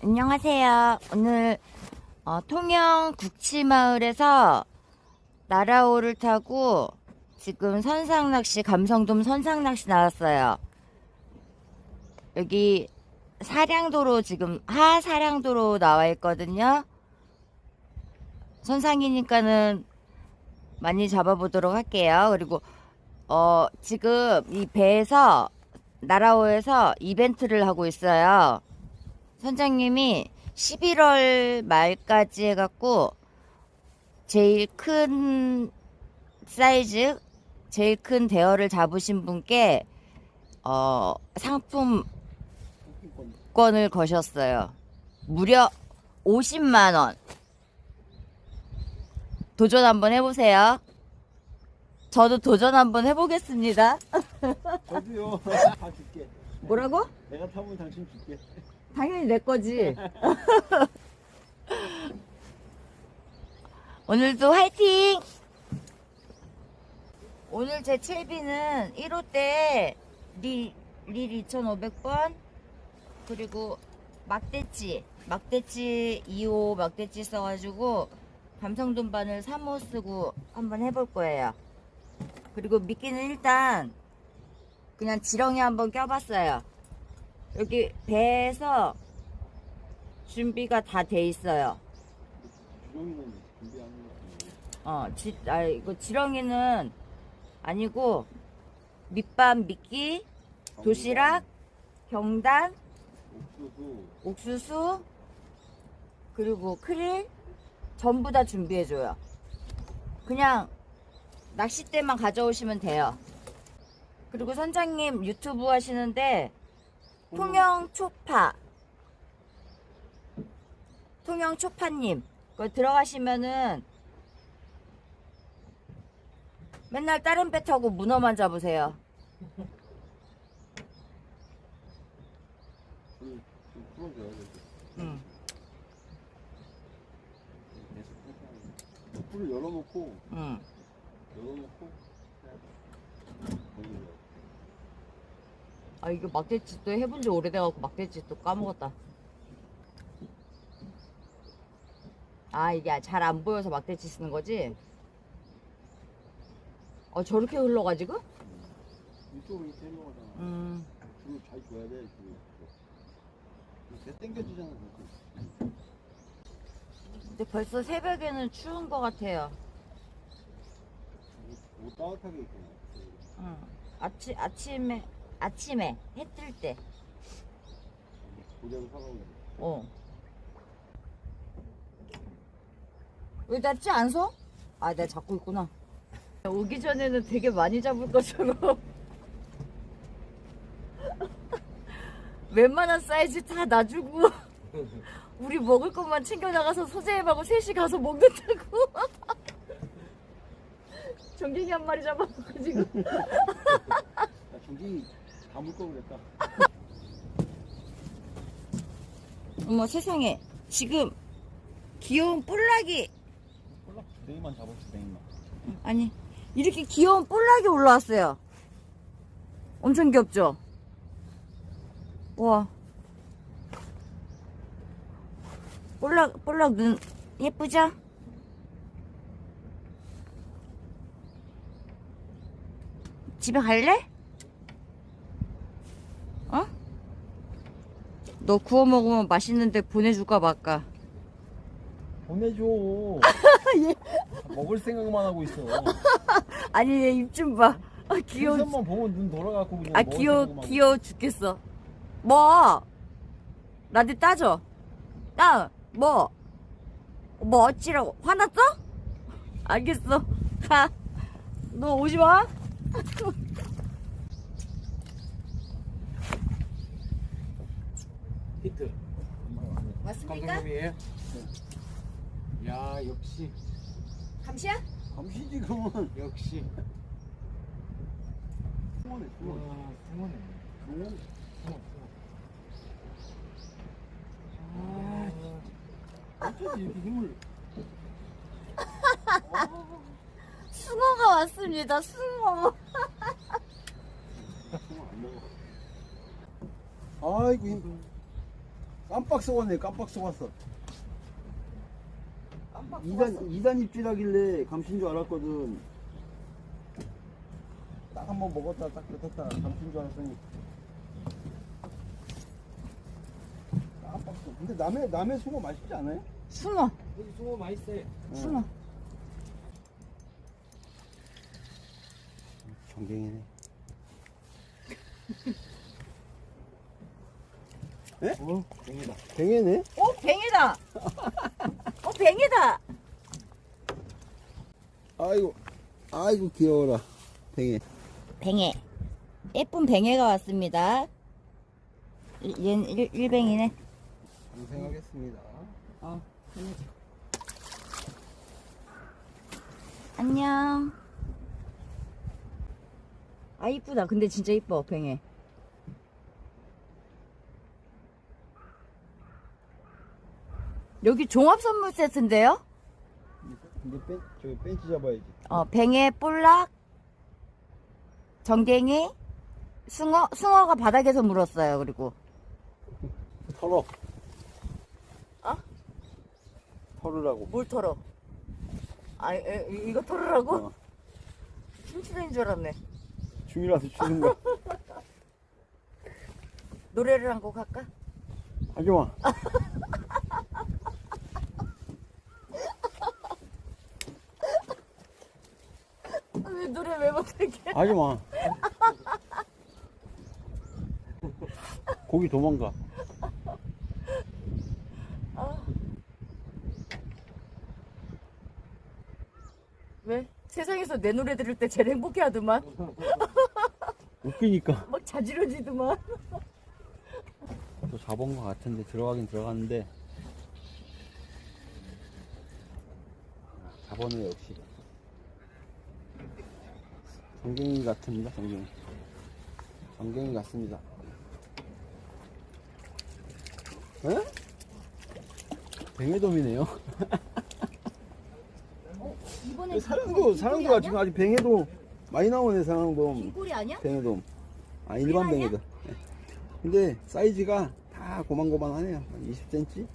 안녕하세요. 오늘 어, 통영 국치마을에서 나라오를 타고 지금 선상낚시 감성돔 선상낚시 나왔어요. 여기 사량도로 지금 하사량도로 나와 있거든요. 선상이니까는 많이 잡아보도록 할게요. 그리고 어 지금 이 배에서 나라오에서 이벤트를 하고 있어요. 선장님이 11월 말까지 해갖고 제일 큰 사이즈, 제일 큰 대어를 잡으신 분께 어, 상품권을 거셨어요. 무려 50만 원. 도전 한번 해보세요. 저도 도전 한번 해보겠습니다. 저도요. 다 줄게. 뭐라고? 내가 타면 당신 줄게. 당연히 내 거지. 오늘도 화이팅! 오늘 제 채비는 1호 때 리, 릴 2500번 그리고 막대치 막대치 2호 막대치 써가지고 감성돈 바늘 3호 쓰고 한번 해볼 거예요. 그리고 미끼는 일단 그냥 지렁이 한번 껴봤어요. 여기 배에서 준비가 다 돼 있어요. 주렁이는 준비하는 거 어, 지, 아, 이거 지렁이는 아니고 밑밥 미끼, 도시락, 경단, 옥수수, 옥수수, 그리고 크릴 전부 다 준비해줘요. 그냥 낚싯대만 가져오시면 돼요. 그리고 선장님 유튜브 하시는데 통영 초파 통영 초파님 그 들어가시면은 맨날 다른 배 타고 문어만 잡으세요. 불, 좀 풀어줘야 돼. 응. 불을 열어놓고, 응. 열어놓고, 해야 돼. 거기를. 아 이거 막대치 또 해본 지 오래돼갖고 막대치 또 까먹었다. 아 이게 잘 안 보여서 막대치 쓰는 거지? 어 저렇게 흘러가지고? 이쪽으로 이렇게 흘러가잖아. 음. 줄을 잘 줘야 돼, 줄을. 이렇게 당겨지잖아, 그렇게. 근데 벌써 새벽에는 추운 것 같아요. 옷, 옷 따뜻하게 입고. 응. 아치 아침에 아침에 해 뜰 때. 고자로 사가고. 어. 왜 낫지 안 서? 아, 내가 잡고 있구나. 오기 전에는 되게 많이 잡을 것처럼. 웬만한 사이즈 다 놔주고, 우리 먹을 것만 챙겨 나가서 소재님하고 셋이 가서 먹는다고. 전갱이 한 마리 지금. 나 저기 담을 걸 그랬다. 어머 세상에, 지금 귀여운 뿔락이 콜라 주댕이만 잡았어, 주댕이만. 아니 이렇게 귀여운 볼락이 올라왔어요. 엄청 귀엽죠? 와. 볼락 볼락 눈 예쁘죠? 집에 갈래? 너 구워 먹으면 맛있는데 보내줄까 말까? 보내줘. 먹을 생각만 하고 있어. 아니 얘 입 좀 봐. 아 귀여워. 보면 눈 돌아가고 그냥. 아 먹을 귀여워 생각만 하고 귀여워 죽겠어. 뭐? 나한테 따져. 따. 뭐? 뭐 어찌라고? 화났어? 알겠어. 가. 너 오지 마. 히트. 맞습니까? 감독님이에요? 야 역시 감시야? 감시지 그러면 역시. 승원해 승원 와 승원해. 승원 승원 승원. 어쩌지 이렇게 힘을 숭어가 왔습니다. 숭어. 승원 안 먹어 아이고 힘들어 깜빡 속았네 깜빡 속았어. 깜빡 2단, 2단 입질하길래 감신 줄 알았거든. 딱 한 번 먹었다 딱 뱉었다 감신 줄 알았더니. 깜빡 속 근데 남의 남의 숭어 맛있지 않아요? 숭어. 여기 숭어 맛있어요. 숭어. 전갱이네 에? 어, 뱅이다. 뱅이네? 어 뱅이다. 어 뱅이다. 아이고 아이고 귀여워라. 뱅이. 뱅에 예쁜 뱅에가 왔습니다. 이- 얘는 일, 일뱅이네. 방생하겠습니다. 어 안녕. 아 이쁘다. 근데 진짜 이뻐 뱅에 여기 종합 선물 세트인데요? 이제 벤, 저기 벤치 잡아야지. 어 뱅에 볼락 정갱이 숭어 숭어가 바닥에서 물었어요 그리고. 털어. 어? 털으라고. 뭘 털어? 아 에, 이- 이거 털으라고? 어. 춤추는 줄 알았네. 춤이라서 추는 거 노래를 한 곡 할까? 하지마 아, 왜 노래 왜 못하게? 하지마. 고기 도망가. 아. 왜? 세상에서 내 노래 들을 때 제일 행복해 하더만? 웃기니까. 막 자지러지더만? 또 잡은 거 같은데 들어가긴 들어갔는데. 아, 잡아네 역시 정갱이 같습니다 정갱이. 정갱이 같습니다. 에? 뱅에돔이네요. 이번에 사랑도 사랑도가 지금 아직 뱅에돔 많이 나오네 사랑돔 긴꼬리 아니야? 뱅에돔. 아 일반? 뱅에돔. 네. 근데 사이즈가 다 고만고만하네요. 한 20cm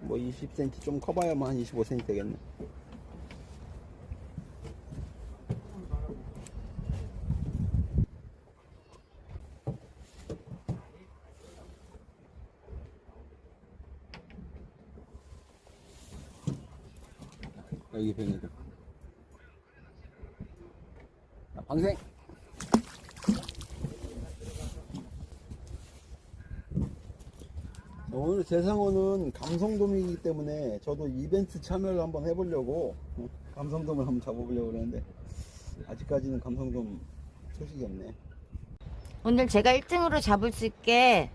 뭐 20cm 좀 커봐야만 한 25cm 되겠네 여기 뱅에돔 자, 방생 오늘 재상호는 감성돔이기 때문에 저도 이벤트 참여를 한번 해보려고 어, 감성돔을 한번 잡아보려고 그러는데 아직까지는 감성돔 소식이 없네. 오늘 제가 1등으로 잡을 수 있게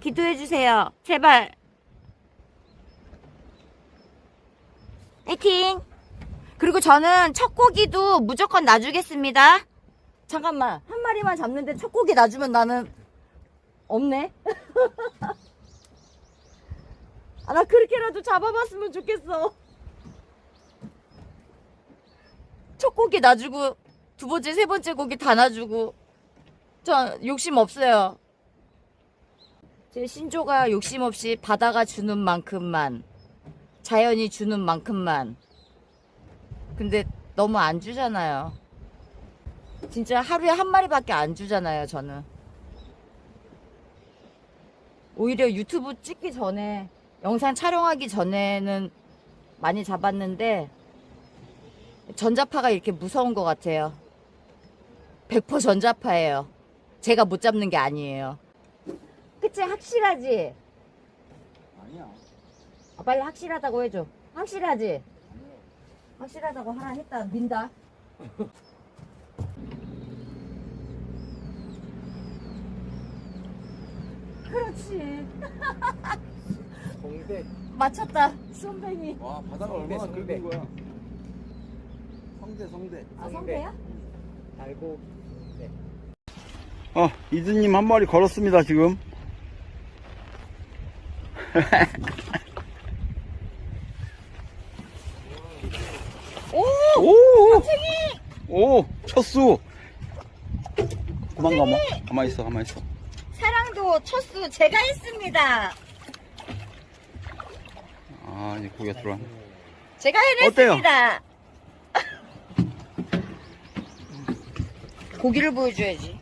기도해 주세요. 제발. 화이팅! 그리고 저는 첫 고기도 무조건 놔주겠습니다. 잠깐만. 한 마리만 잡는데 첫 고기 놔주면 나는 없네. 아, 나 그렇게라도 잡아봤으면 좋겠어. 첫 고기 놔주고 두 번째, 세 번째 고기 다 놔주고 저 욕심 없어요. 제 신조가 욕심 없이 바다가 주는 만큼만 자연이 주는 만큼만 근데 너무 안 주잖아요. 진짜 하루에 한 마리밖에 안 주잖아요, 저는. 오히려 유튜브 찍기 전에 영상 촬영하기 전에는 많이 잡았는데 전자파가 이렇게 무서운 것 같아요. 100% 전자파예요. 제가 못 잡는 게 아니에요. 그치 확실하지? 아니야. 아, 빨리 확실하다고 해줘. 확실하지? 확실하다고 하나 했다 민다. 그렇지. 성대. 맞췄다. 손뱅이. 와 바다가 성대, 얼마나 성대. 굵은 거야. 성대 성대. 아 성대야? 달고. 네. 어 이드님 한 마리 걸었습니다 지금. 오! 오! 오! 첫수! 그만 가만. 가만 있어, 가만 있어. 사랑도 첫수 제가 했습니다. 아 이제 고기가 들어왔네 제가 해냈습니다. 고기를 보여줘야지.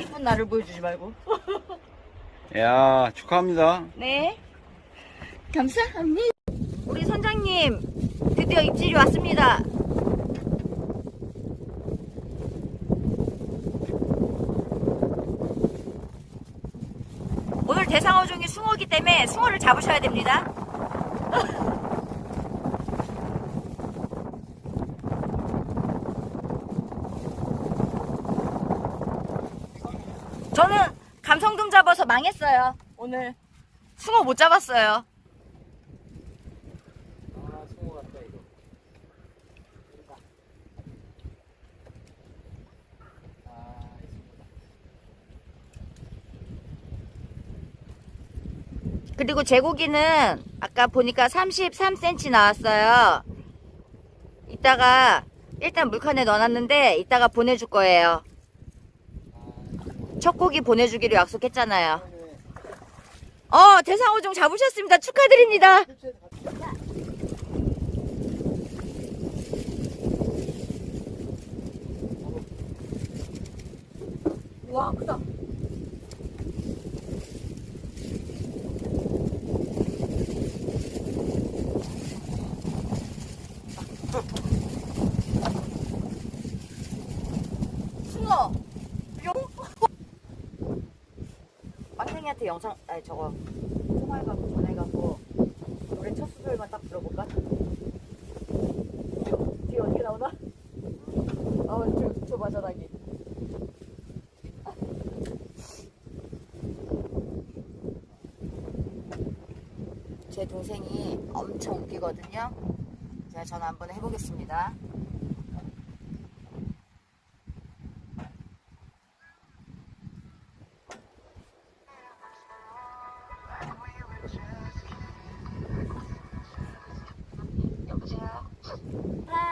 이쁜 나를 보여주지 말고. 야 축하합니다 네. 감사합니다. 우리 선장님, 드디어 입질이 왔습니다. 대상어종이 숭어기 때문에 숭어를 잡으셔야 됩니다. 저는 감성돔 잡아서 망했어요. 오늘 숭어 못 잡았어요. 아, 송어 같다, 이거. 아, 그리고 제고기는 아까 보니까 33cm 나왔어요. 이따가 일단 물칸에 넣어놨는데 이따가 보내줄 거예요. 첫 고기 보내주기로 약속했잖아요. 어 대상어종 잡으셨습니다. 축하드립니다. 와 크다. 숭어 뿅 빵댕이한테 영상 아니 저거 통화해 갖고 전화해갖고 노래 첫 소절만 딱 들어볼까? 뒤에 어떻게 나오나? 어저 저 맞아다기 제 동생이 엄청 웃기거든요 제가 전화 한번 해보겠습니다 여